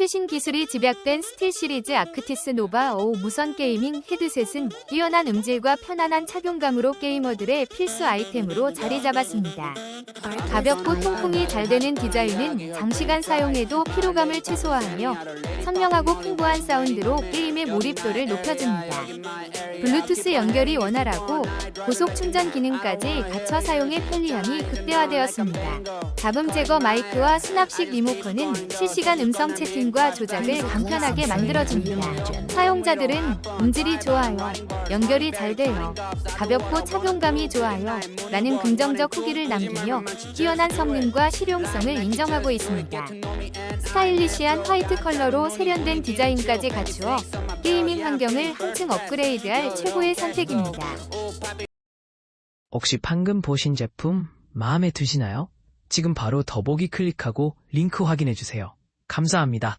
최신 기술이 집약된 스틸 시리즈 아크티스 노바 5 무선 게이밍 헤드셋은 뛰어난 음질과 편안한 착용감으로 게이머들의 필수 아이템으로 자리 잡았습니다. 가볍고 통풍이 잘 되는 디자인은 장시간 사용해도 피로감을 최소화하며 선명하고 풍부한 사운드로 게임의 몰입도를 높여줍니다. 블루투스 연결이 원활하고 고속 충전 기능까지 갖춰 사용의 편리함이 극대화되었습니다. 잡음 제거 마이크와 수납식 리모컨은 실시간 음성 채팅 과 조작을 간편하게 만들어줍니다. 사용자들은 음질이 좋아요, 연결이 잘 돼요, 가볍고 착용감이 좋아요 라는 긍정적 후기를 남기며 뛰어난 성능과 실용성을 인정하고 있습니다. 스타일리시한 화이트 컬러로 세련된 디자인까지 갖추어 게이밍 환경을 한층 업그레이드할 최고의 선택입니다. 혹시 방금 보신 제품 마음에 드시나요? 지금 바로 더보기 클릭하고 링크 확인해주세요. 감사합니다.